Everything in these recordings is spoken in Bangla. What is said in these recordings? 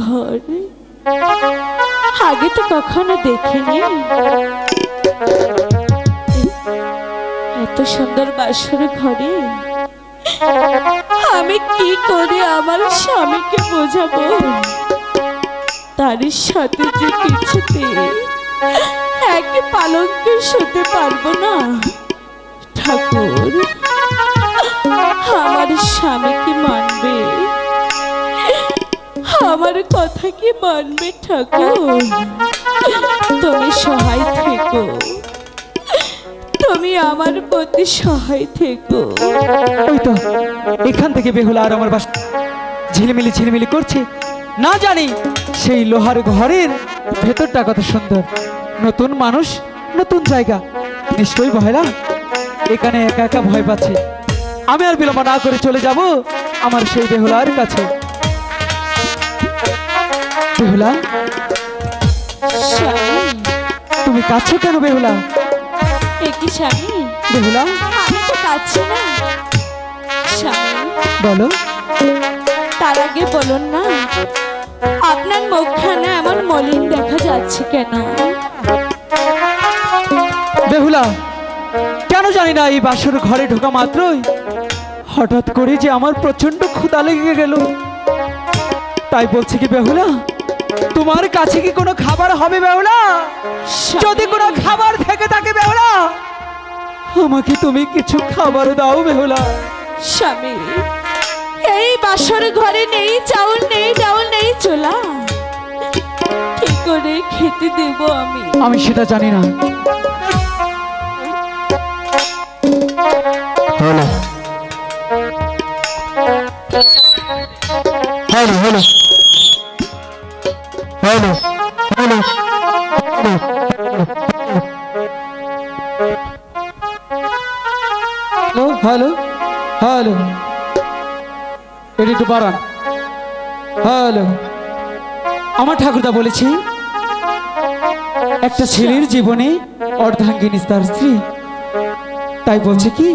ঘর আগে তো কখনো দেখিনি এত সুন্দর বাসর ঘরে আমি কি করে আমার স্বামীকে বোঝাবো? তার সাথে যে কিছুতে এক পালঙ্কে শুতে পারব না। ঠাকুর, আমার স্বামী কি মানবে? আমার কথা কি মানবে ঠাকুর? তুমি সহায় থেকো। তুমি আমার প্রতি সহায় থেকো। ওই তো এখান থেকে বেহুলা আর আমার বাস ঝিলিমিলি ঝিলিমিলি করছে। না জানি সেই লোহার ঘরের ভেতরটা কত সুন্দর। নতুন মানুষ নতুন জায়গা। নিশ্চয়ই ভয়লা এখানে একা একা ভয় পাচ্ছে। আমি আর বিলম্ব না করে চলে যাব আমার সেই বেহুলার কাছে। বেহুলা তুমি কাছো কেন বেহুলা? একই স্বামী? বেহুলা। আমি তো কাচ্ছি না। স্বামী? বলো। তার আগে বলুন না। আপনার মুখখানা এমন মলিন দেখা যাচ্ছে কেন? বেহুলা কেন জানি না এই বাসর ঘরে ঢোকা মাত্রই হঠাৎ করে যে আমার প্রচণ্ড ক্ষুধা লেগে গেল। তাই বলছি কি বেহুলা তোমার কাছে কি কোনো খাবার হবে বেহুলা যদি কোনো খাবার থেকে থাকে বেহুলা আমাকে তুমি কিছু খাবার দাও বেহুলা স্বামী এই বাসর ঘরে নেই চাউল নেই ডাউল নেই চোলা। কি করে খেতে দেব আমি? আমি সেটা জানি না। হলো হলো আমার ঠাকুরদা বলেছে, একটা ছেলের জীবনে অর্ধাঙ্গিনী তার স্ত্রী। তাই বলছে কি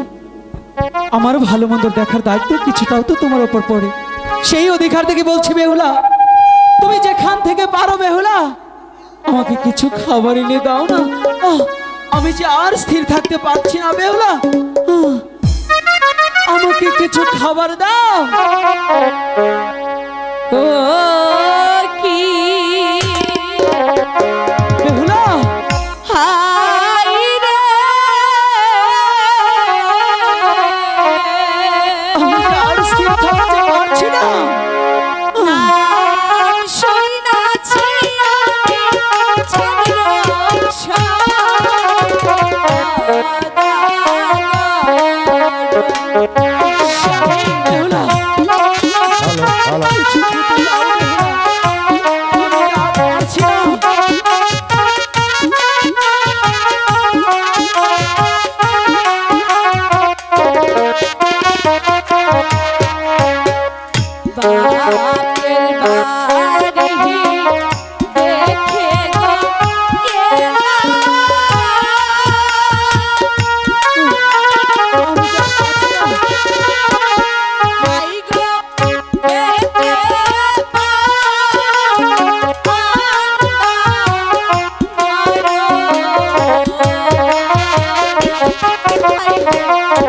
আমার ভালো মন্দ দেখার দায়িত্ব কিছুটাও তো তোমার ওপর পড়ে। সেই অধিকার থেকে বলছি বেহুলা তুমি যেখান থেকে পারো বেহুলা আমাকে কিছু খাবার এনে দাও না। আমি যে আর স্থির থাকতে পারছি না বেহুলা। আমাকে কিছু খাবার দাও। ও কি? বেহুলা আর স্থির থাকতে পারছি না।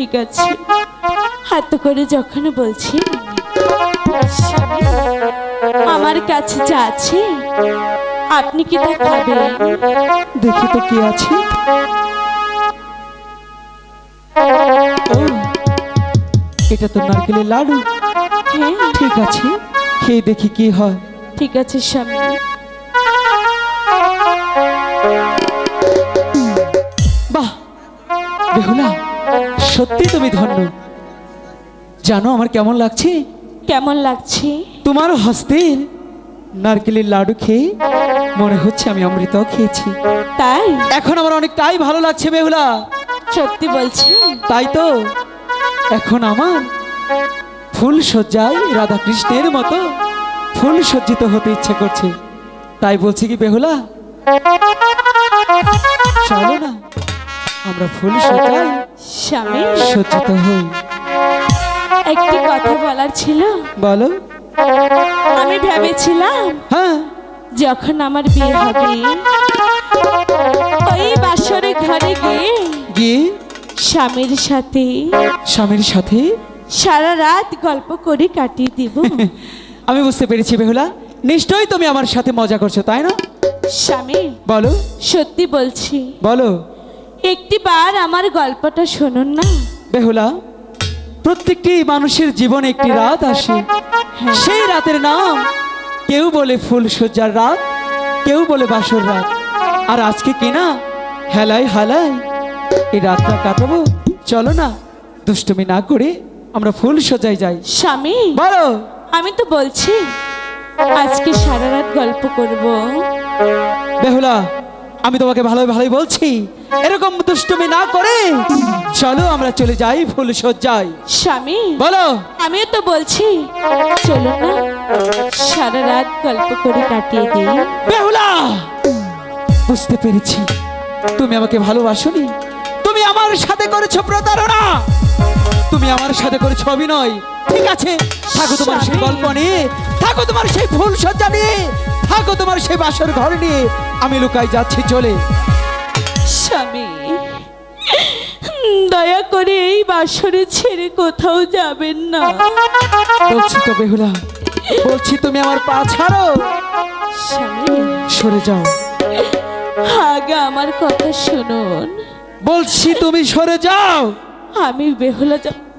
ঠিক আছে। হাত করে যখন বলছি আমার কাছে যা আছে আপনি কি তা খাবেন? দেখি তো কি আছে। এটা তো নারকেলের লাডু। হ্যাঁ। ঠিক আছে খেয়ে দেখি কি হয়। ঠিক আছে স্বামী। বাহ! বেহুলা সত্যি তুমি ধন্য। জানো আমার কেমন লাগছে? কেমন লাগছে? তোমার হস্তের নারকেলের লাডু খেয়ে মনে হচ্ছে আমি অমৃত খেয়েছি। তাই? এখন আমার অনেকটাই ভালো লাগছে বেহুলা সত্যি বলছি? তাই তো? এখন আমার ফুল সজ্জায় রাধা কৃষ্ণের মতো ফুল সজ্জিত হতে ইচ্ছে করছে। তাই বলছি কি বেহুলা চলো না আমরা ফুল সজ্জায় স্বামী? সজ্জিত হই। একটি কথা বলার ছিল? বলো। আমি ভেবেছিলাম হ্যাঁ। যখন আমার বিয়ে হবে ওই বাসরে ঘরে গিয়ে গিয়ে স্বামীর সাথে স্বামীর সাথে সারা রাত গল্প করে কাটিয়ে দিব। আমি বুঝতে পেরেছি বেহুলা। নিশ্চয়ই তুমি আমার সাথে মজা করছ তাই না? স্বামী বলো। সত্যি বলছি। বলো। একটি বার আমার গল্পটা শুনুন না। বেহুলা প্রত্যেকটি মানুষের জীবনে একটি রাত আসে। সেই রাতের নাম কেউ বলে ফুল সজ্জার রাত কেউ বলে বাসর রাত। আর আজকে কি না? হেলাই হালাই। এই রাতটা কাটাবো। চলো না দুষ্টুমি না করে আমরা ফুল সজ্জায় যাই। স্বামী বলো। আমি তো বলছি আজকে সারা রাত গল্প করব। বেহুলা আমি তোমাকে ভালোই ভালোই বলছি। এরকম দুষ্টুমি না করে চলো আমরা চলে যাই ফুল সজ্জায় স্বামী বলো। আমিও তো বলছি চলো না সারা রাত গল্প করে কাটিয়ে দিই। বেহুলা! বুঝতে পেরেছি। তুমি আমাকে ভালোবাসোনি। তুমি আমার সাথে করেছ প্রতারণা। তুমি আমার সাথে করেছ অভিনয়। ঠিক আছে থাকো তোমার সেই গল্প নিয়ে থাকো তোমার সেই ফুল সজ্জা নিয়ে। থাকো তোমার সেই বাসর ঘর নিয়ে আমি লুকাই যাচ্ছি চলে। স্বামী দয়া করে এই বাসরে ছেড়ে কোথাও যাবেন না। বলছি তো বেহুলা বলছি তুমি আমার পা ছাড়ো। স্বামী সরে যাও। আগে আমার কথা শুনুন। বলছি তুমি সরে যাও। আমি বেহুলা যা-